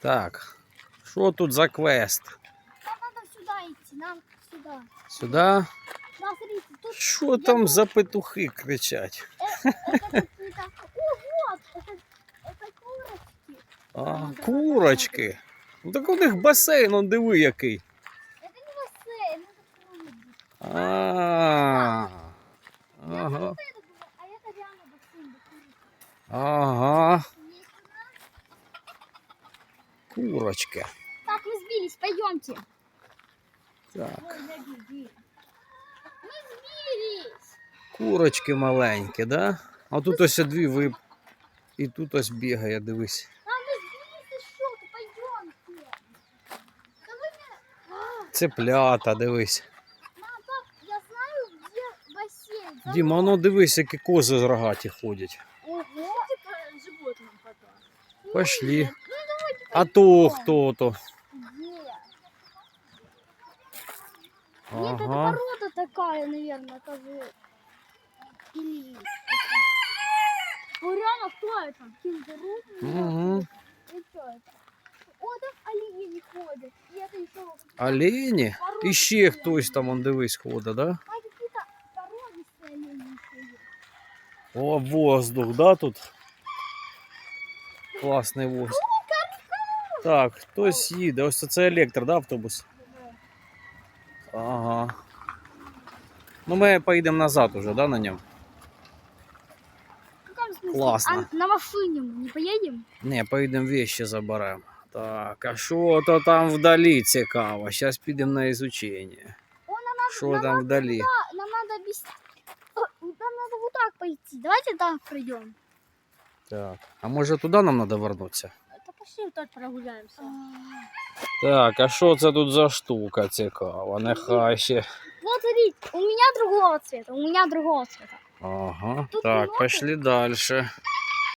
Так. Що тут за квест? Нам надо сюда идти, нам сюда. Сюди? Да, смотрите, тут Що там за петухи кричать? это какие-то... О, вот, это, это курочки. А, курочки. Ну так у них басейн, он диви який. Это не бассейн, это пруд. А. Я Ага. вот Есть у нас. Курочки. Так, мы сбились, пойдемте. Так. Ой, подожди. Мы сбились. Курочки маленькі, да? А тут ось дві вип. І тут ось бігає, дивись. А мы сбились еще, то пойдемте. Да вы меня... А, Цеплята, дивись. Мам, пап, я знаю, где бассейн. За Діма, ну дивись, які кози з рогаті ходять. Ого. Типа животным потом. Пошли. А то хто то? Где? Нет, это Ага. порода такая, наверное, тоже. Или... это- реально, кто это? Кенгуру? Угу. И кто это? О, там олени ходят. И это еще... Олені. І ще хтось там, он дивись, ходить, да? А какие-то породистые олени ходят. О, воздух, да, тут? Класний воздух. Так, хтось їде. Ось це електро, да, автобус? Ага. Ну, ми поїдемо назад уже, да, на ньому? В каком смысле? Классно. А на машине мы не поедем? Не, поїдемо вещи заберемо. Так, а що то там вдалі цікаво? Зараз підемо на изучення. О, нам надо, Що нам, там вдалі? надо, нам надо без... О, Нам надо вот так пойти. Давайте так пройдем. Так. А може туди нам треба вернутися? Вот так прогуляемся. Так, а що це тут за штука цікава? Нехай ще. Вот смотрите, у меня другого цвета, у меня другого цвета. Ага. Тут Так, много. пошли далі.